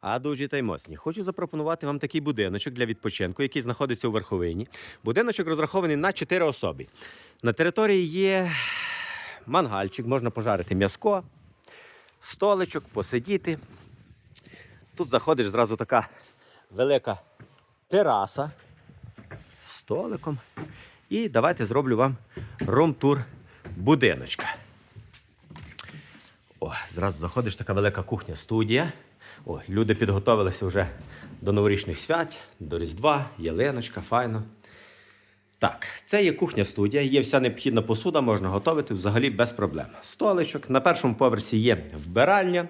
А дуже та й моцні. Хочу запропонувати вам такий будиночок для відпочинку, який знаходиться у верховині. Будиночок розрахований на 4 особи. На території є мангальчик, можна пожарити м'яско, столичок, посидіти. Тут заходиш зразу така велика тераса з столиком. І давайте зроблю вам рум-тур будиночка. О, зразу заходиш, така велика кухня, студія. О, люди підготовилися вже до новорічних свят, до Різдва, ялиночка, файно. Так, це є кухня-студія, є вся необхідна посуда, можна готувати взагалі без проблем. Столичок. На першому поверсі є вбиральня,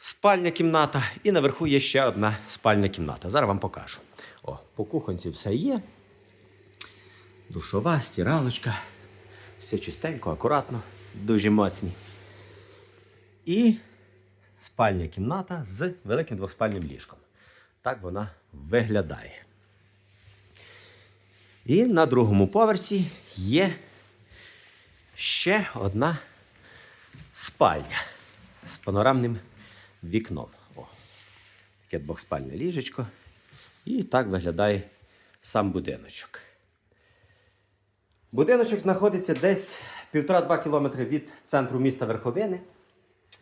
спальня кімната, і наверху є ще одна спальня кімната. Зараз вам покажу. О, по кухонці все є. Душова, стиралочка. Все чистенько, акуратно, дуже моцні. І спальня кімната з великим двохспальним ліжком. Так вона виглядає. І на другому поверсі є ще одна спальня з панорамним вікном. О, таке двохспальне ліжечко. І так виглядає сам будиночок. Будиночок знаходиться десь 1,5-2 кілометри від центру міста Верховини.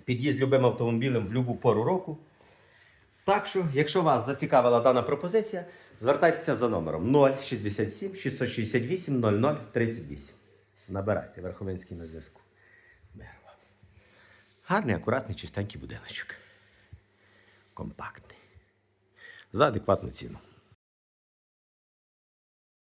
Під'їзд любим автомобілем в будь-яку пору року. Так що, якщо вас зацікавила дана пропозиція, звертайтеся за номером 067 668 0038. Набирайте Верховинський на зв'язку. Гарний, акуратний, чистенький будиночок. Компактний. За адекватну ціну.